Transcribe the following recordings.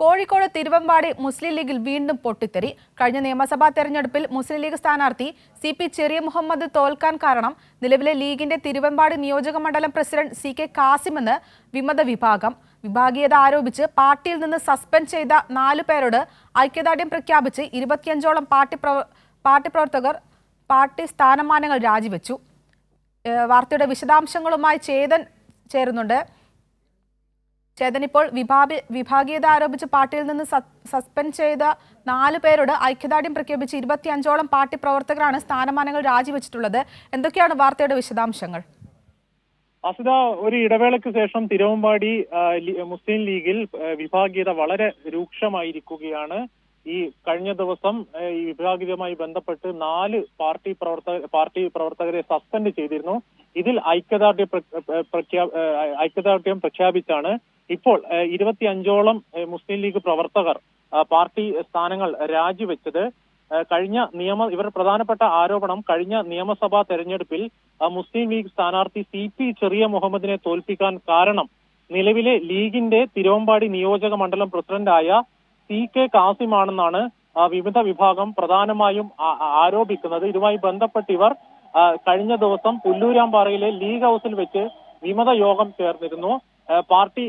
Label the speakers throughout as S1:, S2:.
S1: കോഴിക്കോട് തിരുവമ്പാടി മുസ്ലിം ലീഗിൽ വീണ്ടും പൊട്ടിത്തെറി. കഴിഞ്ഞ നിയമസഭാ തെരഞ്ഞെടുപ്പിൽ മുസ്ലിം ലീഗ് സ്ഥാനാർത്ഥി സി പി ചെറിയ മുഹമ്മദ് തോൽക്കാൻ കാരണം നിലവിലെ ലീഗിന്റെ തിരുവമ്പാടി നിയോജക മണ്ഡലം പ്രസിഡന്റ് സി കെ കാസിമെന്ന് വിമത വിഭാഗം. വിഭാഗീയത ആരോപിച്ച് പാർട്ടിയിൽ നിന്ന് സസ്പെൻഡ് ചെയ്ത നാലു പേരോട് ഐക്യദാർഢ്യം പ്രഖ്യാപിച്ച് ഇരുപത്തിയഞ്ചോളം പാർട്ടി പാർട്ടി പ്രവർത്തകർ പാർട്ടി സ്ഥാനമാനങ്ങൾ രാജിവെച്ചു. വാർത്തയുടെ വിശദാംശങ്ങളുമായി ചേതൻ ചേരുന്നുണ്ട്. ചേതൻ ഇപ്പോൾ വിഭാഗ വിഭാഗീയത ആരോപിച്ച് പാർട്ടിയിൽ നിന്ന് സസ്പെൻഡ് ചെയ്ത നാല് പേരോട് ഐക്യദാർഢ്യം പ്രഖ്യാപിച്ച് ഇരുപത്തിയഞ്ചോളം പാർട്ടി പ്രവർത്തകരാണ് സ്ഥാനമാനങ്ങൾ രാജിവെച്ചിട്ടുള്ളത്. എന്തൊക്കെയാണ് വാർത്തയുടെ വിശദാംശങ്ങൾ?
S2: അസിത ഒരു ഇടവേളയ്ക്ക് ശേഷം തിരുവമ്പാടി മുസ്ലിം ലീഗിൽ വിഭാഗീയത വളരെ രൂക്ഷമായിരിക്കുകയാണ്. ഈ കഴിഞ്ഞ ദിവസം ഈ വിഭാഗീയമായി ബന്ധപ്പെട്ട് നാല് പാർട്ടി പ്രവർത്തക പാർട്ടി പ്രവർത്തകരെ സസ്പെൻഡ് ചെയ്തിരുന്നു. ഇതിൽ ഐക്യദാർഢ്യ ഐക്യദാർഢ്യം പ്രഖ്യാപിച്ചാണ് ഇപ്പോൾ ഇരുപത്തി അഞ്ചോളം മുസ്ലിം ലീഗ് പ്രവർത്തകർ പാർട്ടി സ്ഥാനങ്ങൾ രാജിവെച്ചത് കഴിഞ്ഞ നിയമ ഇവർ പ്രധാനപ്പെട്ട ആരോപണം കഴിഞ്ഞ നിയമസഭാ തെരഞ്ഞെടുപ്പിൽ മുസ്ലിം ലീഗ് സ്ഥാനാർത്ഥി സി പി ചെറിയ മുഹമ്മദിനെ തോൽപ്പിക്കാൻ കാരണം നിലവിലെ ലീഗിന്റെ തിരുവമ്പാടി നിയോജക മണ്ഡലം പ്രസിഡന്റായ സി കെ കാസിമാണെന്നാണ് വിവിധ വിഭാഗം പ്രധാനമായും ആരോപിക്കുന്നത്. ഇതുമായി ബന്ധപ്പെട്ട് ഇവർ കഴിഞ്ഞ ദിവസം പുല്ലൂരാമ്പാറയിലെ ലീഗ് ഹൗസിൽ വെച്ച് വിമത യോഗം ചേർന്നിരുന്നു. പാർട്ടി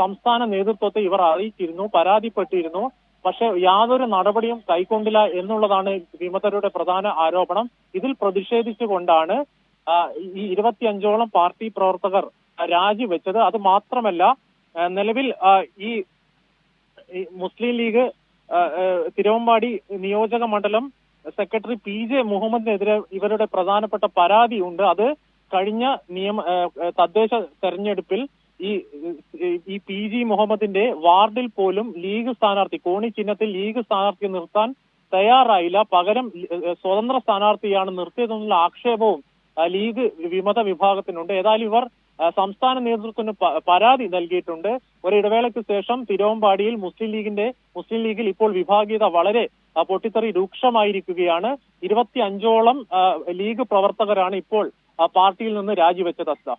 S2: സംസ്ഥാന നേതൃത്വത്തെ ഇവർ അറിയിച്ചിരുന്നു പരാതിപ്പെട്ടിരുന്നു. പക്ഷെ യാതൊരു നടപടിയും കൈക്കൊണ്ടില്ല എന്നുള്ളതാണ് വിമതരുടെ പ്രധാന ആരോപണം. ഇതിൽ പ്രതിഷേധിച്ചുകൊണ്ടാണ് ഈ ഇരുപത്തിയഞ്ചോളം പാർട്ടി പ്രവർത്തകർ രാജിവെച്ചത് അത് മാത്രമല്ല നിലവിൽ ഈ മുസ്ലിം ലീഗ് തിരുവമ്പാടി നിയോജക മണ്ഡലം സെക്രട്ടറി പി ജെ മുഹമ്മദിനെതിരെ ഇവരുടെ പ്രധാനപ്പെട്ട പരാതിയുണ്ട്. അത് കഴിഞ്ഞ നിയമ തദ്ദേശ തെരഞ്ഞെടുപ്പിൽ ഈ പി ജി മുഹമ്മദിന്റെ വാർഡിൽ പോലും ലീഗ് സ്ഥാനാർത്ഥി കോണി ചിഹ്നത്തിൽ ലീഗ് സ്ഥാനാർത്ഥി നിർത്താൻ തയ്യാറായില്ല. പകരം സ്വതന്ത്ര സ്ഥാനാർത്ഥിയാണ് നിർത്തിയതെന്നുള്ള ആക്ഷേപവും ലീഗ് വിമത വിഭാഗത്തിനുണ്ട്. ഏതായാലും ഇവർ സംസ്ഥാന നേതൃത്വത്തിന് പരാതി നൽകിയിട്ടുണ്ട്. ഒരു ഇടവേളയ്ക്ക് ശേഷം തിരുവമ്പാടിയിൽ മുസ്ലിം ലീഗിന്റെ മുസ്ലിം ലീഗിൽ ഇപ്പോൾ വിഭാഗീയത വളരെ പൊട്ടിത്തെറി രൂക്ഷമായിരിക്കുകയാണ്. ഇരുപത്തി അഞ്ചോളം ലീഗ് പ്രവർത്തകരാണ് ഇപ്പോൾ പാർട്ടിയിൽ നിന്ന് രാജിവെച്ചത് അസ്ത.